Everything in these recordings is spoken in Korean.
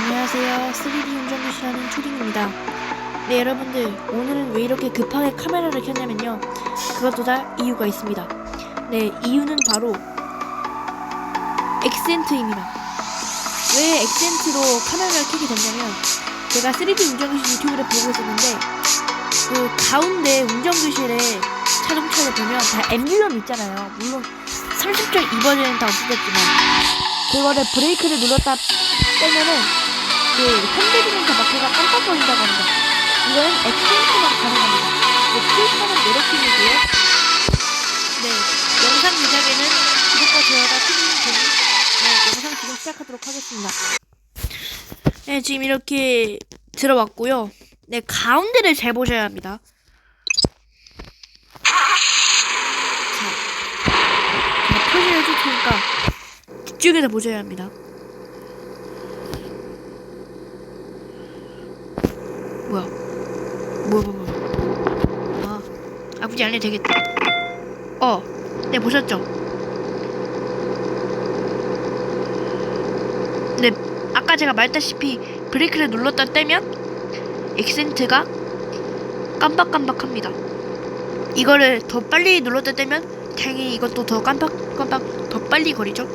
안녕하세요. 3D 운전교실하는 초딩입니다. 네, 여러분들, 오늘은 왜 이렇게 급하게 카메라를 켰냐면요. 그것도 다 이유가 있습니다. 네, 이유는 바로 엑센트입니다. 왜 엑센트로 카메라를 켜게 됐냐면, 제가 3D 운전교실 유튜브를 보고 있었는데, 그 가운데 운전교실에 자동차를 보면 다 엠블럼 있잖아요. 물론 30.2 버전은 다 없어졌지만, 그거를 브레이크를 눌렀다 빼면은 그 핸들리면서 마크가 깜빡거린다고 합니다. 이건 엑센트만 가능합니다. 뭐 필터는 노력팀이고요. 네, 영상 제작에는 구독과 좋아요가 큰 힘이 되니 네, 영상 지금 시작하도록 하겠습니다. 네, 지금 이렇게 들어왔고요. 네, 가운데를 잘 보셔야 합니다. 자, 제가 표시를 해줄 테니까 뒤쪽에서 보셔야 합니다. 뭐야? 뭐야, 뭐야, 뭐야. 아, 아, 안 해도 되겠다. 어, 네, 보셨죠? 네, 아까 제가 말했다시피 브레이크를 눌렀다 떼면 액센트가 깜빡깜빡합니다. 이거를 더 빨리 눌렀다 떼면 당연히 이것도 더 깜빡깜빡 더 빨리 거리죠.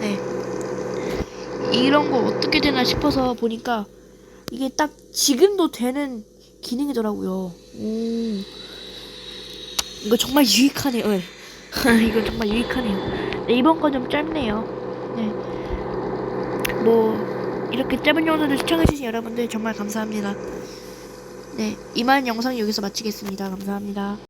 네. 이런 거 어떻게 되나 싶어서 보니까 이게 딱 지금도 되는 기능이더라고요. 오. 이거 정말 유익하네요. 네. 이거 정말 유익하네요. 네, 이번 건 좀 짧네요. 네. 뭐 이렇게 짧은 영상을 시청해주신 여러분들 정말 감사합니다. 네, 이만 영상 여기서 마치겠습니다. 감사합니다.